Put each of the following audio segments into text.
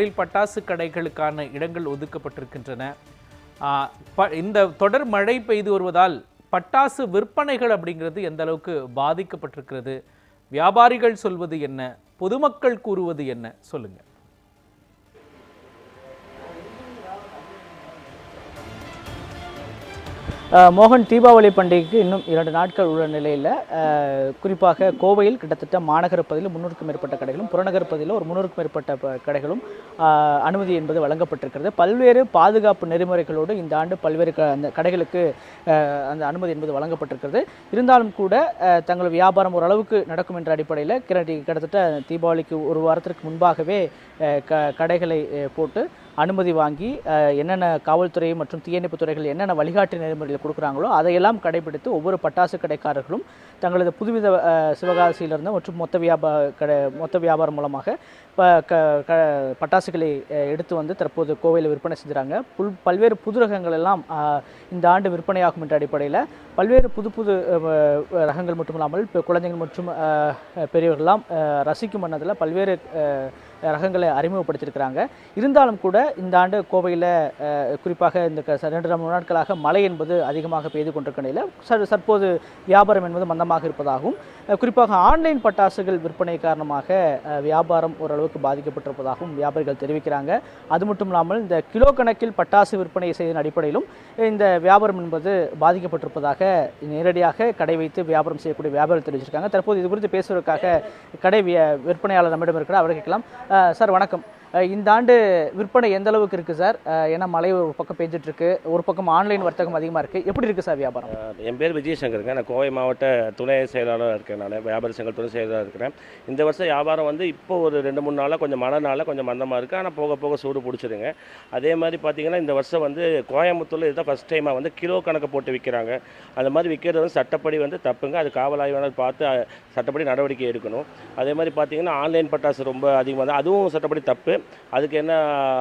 பட்டாசு கடைகளுக்கான இடங்கள் ஒதுக்கப்பட்டிருக்கின்றன. இந்த தொடர் மழை பெய்து வருவதால் பட்டாசு விற்பனைகள் அப்படிங்கிறது எந்த அளவுக்கு பாதிக்கப்பட்டிருக்கிறது? வியாபாரிகள் சொல்வது என்ன? பொதுமக்கள் கூறுவது என்ன? சொல்லுங்க. மோகன் தீபாவளி பண்டிகைக்கு இன்னும் இரண்டு நாட்கள் உள்ள நிலையில் குறிப்பாக கோவையில் கிட்டத்தட்ட மாநகர பகுதியில் முன்னூறுக்கும் மேற்பட்ட கடைகளும் புறநகர் பகுதியில் ஒரு முன்னூறுக்கும் மேற்பட்ட கடைகளும் அனுமதி என்பது வழங்கப்பட்டிருக்கிறது. பல்வேறு பாதுகாப்பு நெறிமுறைகளோடு இந்த ஆண்டு பல்வேறு க அந்த கடைகளுக்கு அந்த அனுமதி என்பது வழங்கப்பட்டிருக்கிறது. இருந்தாலும் கூட தங்கள் வியாபாரம் ஓரளவுக்கு நடக்கும் என்ற அடிப்படையில் கிரடி- கிட்டத்தட்ட தீபாவளிக்கு ஒரு வாரத்திற்கு முன்பாகவே க கடைகளை போட்டு அனுமதி வாங்கி என்னென்ன காவல்துறை மற்றும் தீயணைப்பு துறைகள் என்னென்ன வழிகாட்டு நெறிமுறைகள் கொடுக்குறாங்களோ அதையெல்லாம் கடைபிடித்து ஒவ்வொரு பட்டாசு கடைக்காரர்களும் தங்களது புதுவித சிவகாசியிலிருந்து மற்றும் மொத்த வியாபார கடை மொத்த வியாபாரம் மூலமாக க க பட்டாசுகளை எடுத்து வந்து தற்போது கோவையில் விற்பனை செஞ்சுறாங்க. புல் பல்வேறு புது ரகங்கள் எல்லாம் இந்த ஆண்டு விற்பனையாகும் என்ற அடிப்படையில் பல்வேறு புது புது ரகங்கள் மட்டுமில்லாமல் இப்போ குழந்தைகள் மற்றும் பெரியவர்கள்லாம் ரசிக்கும் வண்ணத்தில் பல்வேறு ரகங்களை அறிமுகப்படுத்தியிருக்கிறாங்க. இருந்தாலும் கூட இந்த ஆண்டு கோவையில் குறிப்பாக இந்த க- ரெண்டு மூணு நாட்களாக மழை என்பது அதிகமாக பெய்து கொண்டிருக்க நிலையில் ச- தற்போது வியாபாரம் என்பது மந்தமாக இருப்பதாகவும் குறிப்பாக ஆன்லைன் பட்டாசுகள் விற்பனை காரணமாக வியாபாரம் ஓரளவுக்கு பாதிக்கப்பட்டிருப்பதாகவும் வியாபாரிகள் தெரிவிக்கிறாங்க. அது மட்டும் இல்லாமல் இந்த கிலோ கணக்கில் பட்டாசு விற்பனை செய்ததன் அடிப்படையிலும் இந்த வியாபாரம் என்பது பாதிக்கப்பட்டிருப்பதாக நேரடியாக கடை வைத்து வியாபாரம் செய்யக்கூடிய வியாபாரம் தெரிவிச்சிருக்காங்க. தற்போது இது குறித்து பேசுவதற்காக கடை விற்பனையாளர் நம்மிடம் இருக்கிறார். அவர் கேட்கலாம். சார் வணக்கம். இந்த ஆண்டு விற்பனை எந்த அளவுக்கு இருக்குது சார் ஏன்னா மழை ஒரு பக்கம் பெஞ்சிட்டு இருக்கு ஒரு பக்கம் ஆன்லைன் வர்த்தகம் அதிகமாக இருக்குது எப்படி இருக்குது சார் வியாபாரம்? என் பேர் விஜயசங்கருங்க. நான் கோவை மாவட்ட துணை செயலாளராக இருக்கேன் நான். வியாபார சங்கல் துணை செயலாளராக இருக்கிறேன். இந்த வருஷம் வியாபாரம் வந்து இப்போ ஒரு ரெண்டு மூணு நாளாக கொஞ்சம் மழை நாளாக கொஞ்சம் மந்தமாக இருக்குது ஆனால் போக போக சூடு பிடிச்சிருங்க. அதே மாதிரி பார்த்தீங்கன்னா இந்த வருஷம் வந்து கோயம்புத்தூரில் இதுதான் ஃபஸ்ட் டைமாக வந்து கிலோ கணக்கு போட்டு விற்கிறாங்க அந்த மாதிரி விற்கிறது வந்து சட்டப்படி வந்து தப்புங்க. அது காவல் ஆய்வாளர் பார்த்து சட்டப்படி நடவடிக்கை எடுக்கணும். அதே மாதிரி பார்த்தீங்கன்னா ஆன்லைன் பட்டாசு ரொம்ப அதிகமாக அதுவும் சட்டப்படி தப்பு. அதுக்கு என்ன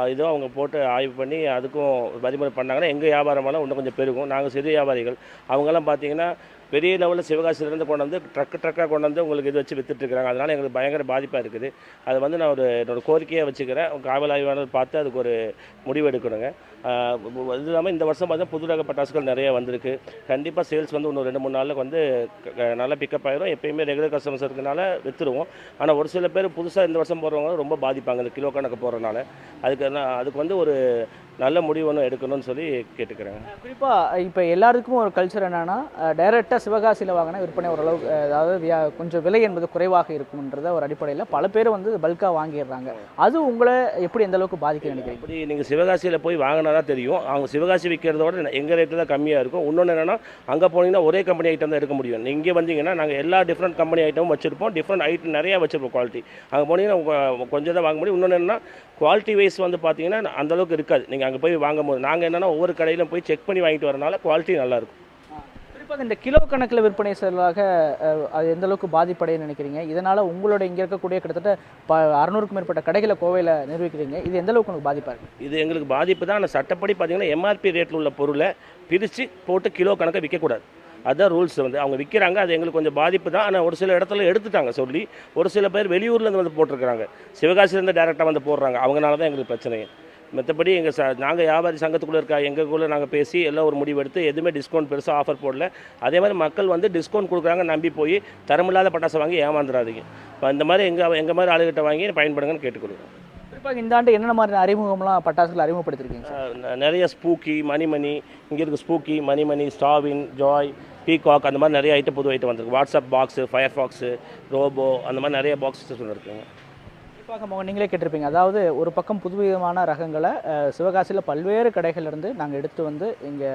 இதோ அவங்க போட்டு ஆய்வு பண்ணி அதுக்கும் வரிமுறை பண்ணாங்கன்னா எங்கள் வியாபாரமான இன்னும் கொஞ்சம் பெருகும். நாங்கள் சிறு வியாபாரிகள். அவங்கெல்லாம் பார்த்தீங்கன்னா பெரிய லெவலில் சிவகாசியிலேருந்து கொண்டு வந்து ட்ரக்கு ட்ரக்காக கொண்டு வந்து உங்களுக்கு இது வச்சு வித்துட்டு அதனால் எங்களுக்கு பயங்கர பாதிப்பாக இருக்குது. அதை வந்து நான் ஒரு என்னோட கோரிக்கையாக வச்சுக்கிறேன். காவல் ஆய்வாளர் பார்த்து அதுக்கு ஒரு முடிவு எடுக்கணுங்க. இது இல்லாமல் இந்த வருஷம் பார்த்தா புது ரக பட்டாசுகள் நிறைய வந்திருக்கு. கண்டிப்பாக சேல்ஸ் வந்து இன்னும் ரெண்டு மூணு நாளில் வந்து க- நல்லா பிக்கப் ஆயிரும். எப்பயுமே ரெகுலர் கஸ்டமர்ஸ் இருக்கனால விற்றுருவோம் ஆனால் ஒரு சில பேர் புதுசாக இந்த வருஷம் போகிறவங்க ரொம்ப பாதிப்பாங்க. இந்த கிலோ கணக்கு போகிறனால அதுக்கு அதுக்கு வந்து ஒரு நல்ல முடிவு ஒன்று எடுக்கணும்னு சொல்லி கேட்டுக்கிறேன் குறிப்பாக இப்போ எல்லாருக்கும் ஒரு கல்ச்சர் என்னன்னா டைரெக்டாக சிவகாசியில் வாங்கினா விற்பனை ஓரளவுக்கு அதாவது வியா- கொஞ்சம் விலை என்பது குறைவாக இருக்கும்ன்றத ஒரு அடிப்படையில் பல பேர் வந்து பல்காக வாங்கிடுறாங்க. அது உங்களை எப்படி எந்த அளவுக்கு பாதிக்க நினைக்கிறீங்க? அப்படி நீங்கள் சிவகாசியில் போய் வாங்கினா தான் தெரியும். அவங்க சிவகாசி விற்கிறதோட எங்கள் ரேட்டு தான் கம்மியாக இருக்கும். இன்னொன்று என்னென்னா அங்கே போனீங்கன்னா ஒரே கம்பெனி ஐட்டம் தான் எடுக்க முடியும். இங்கே வந்தீங்கன்னா நாங்கள் எல்லா டிஃப்ரெண்ட் கம்பெனி ஐட்டமும் வச்சுருப்போம். டிஃப்ரெண்ட் ஐட்டம் நிறையா வச்சுருப்போம் குவாலிட்டி அங்கே போனீங்கன்னா கொஞ்சம் தான் வாங்க முடியும். இன்னொன்று என்னன்னா குவாலிட்டி வைஸ் வந்து பார்த்தீங்கன்னா அந்த அளவுக்கு இருக்காது. நீங்கள் அங்கே போய் வாங்கும் போது நாங்கள் என்னென்னா ஒவ்வொரு கடையிலும் போய் செக் பண்ணி வாங்கிட்டு வரனால குவாலிட்டி நல்லாயிருக்கும். குறிப்பாக இந்த கிலோ கணக்கில் விற்பனை அஹ், அது எந்த அளவுக்கு பாதிப்படைய நினைக்கிறீங்க? இதனால் உங்களோட இங்கே இருக்கக்கூடிய கிட்டத்தட்ட ப அறநூறுக்கும் மேற்பட்ட கடைகளை கோவையில் நிர்வகிக்கிறீங்க. இது எந்த அளவுக்கு உங்களுக்கு பாதிப்பாக இருக்குது இது எங்களுக்கு பாதிப்பு தான். ஆனால் சட்டப்படி பார்த்தீங்கன்னா எம்ஆர்பி ரேட்டில் உள்ள பொருளை பிரித்து போட்டு கிலோ கணக்கை விற்கக்கூடாது அதுதான் ரூல்ஸ் வந்து. அவங்க விற்கிறாங்க அது எங்களுக்கு கொஞ்சம் பாதிப்பு தான். ஆனால் ஒரு சில இடத்துல எடுத்துட்டாங்க சொல்லி ஒரு சில பேர் வெளியூர்லேருந்து வந்து போட்டிருக்கிறாங்க. சிவகாசிலேருந்து டேரெக்டாக வந்து போடுறாங்க. அவங்கனால தான் எங்களுக்கு பிரச்சனையே. மற்றபடி எங்கள் ச நாங்கள் வியாபாரி சங்கத்துக்குள்ளே இருக்க எங்களுக்குள்ளே நாங்கள் பேசி எல்லாம் ஒரு முடிவு எடுத்து எதுவுமே டிஸ்கவுண்ட் பெருசாக ஆஃபர் போடல. அதே மாதிரி மக்கள் வந்து டிஸ்கவுண்ட் கொடுக்குறாங்க நம்பி போய் தரமில்லாத பட்டாசை வாங்கி ஏமாந்துடாதீங்க இப்போ இந்த மாதிரி எங்கள் எங்கள் மாதிரி ஆளுகிட்ட வாங்கி பயன்படுங்கன்னு கேட்டுக்கொள்கிறோம். குறிப்பாக இந்த ஆண்டு என்னென்ன மாதிரி அறிமுகம்லாம் பட்டாசுகள் அறிமுகப்படுத்திருக்கீங்க நிறைய ஸ்பூக்கி மணிமணி இங்கே இருக்க ஸ்பூக்கி மணிமணி ஸ்டாவின் ஜாய் பீகாக் அந்த மாதிரி நிறைய ஐட்டம் புது ஐட்டம் வந்திருக்கு. WhatsApp box fire fox robot அந்த மாதிரி நிறைய பாக்ஸஸ் இருக்குங்க. குறிப்பாக மோகன் நீங்களே கேட்டிருப்பீங்க. அதாவது ஒரு பக்கம் புதுவிதமான ரகங்களை சிவகாசியில் பல்வேறு கடைகளிலிருந்து நாங்கள் எடுத்து வந்து இங்கே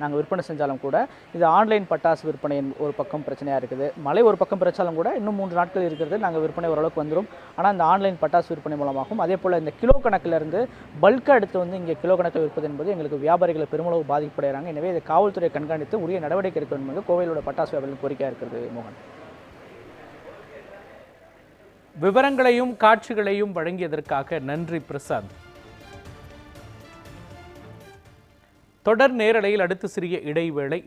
நாங்கள் விற்பனை செஞ்சாலும் கூட இது ஆன்லைன் பட்டாசு விற்பனை ஒரு பக்கம் பிரச்சனையாக இருக்குது. மழை ஒரு பக்கம் பிரச்சாலும் கூட இன்னும் மூன்று நாட்கள் இருக்கிறது நாங்கள் விற்பனை ஓரளவுக்கு வந்துடும் ஆனால் இந்த ஆன்லைன் பட்டாசு விற்பனை மூலமாகவும் அதே போல் இந்த கிலோ கணக்கிலிருந்து பல்காக எடுத்து வந்து இங்கே கிலோ கணக்கில் விற்பது என்பது எங்களுக்கு வியாபாரிகளை பெருமளவு பாதிப்படைகிறாங்க. எனவே இதை காவல்துறை கண்காணித்து உரிய நடவடிக்கை எடுக்க வேண்டும் என்று கோவிலோட பட்டாசு வியாபாரிகள் கோரிக்கையாக இருக்கிறது மோகன். விவரங்களையும் காட்சிகளையும் வழங்கியதற்காக நன்றி பிரசாந்த். தொடர் நேரலையில் அடுத்து சிறிய இடைவேளை இணை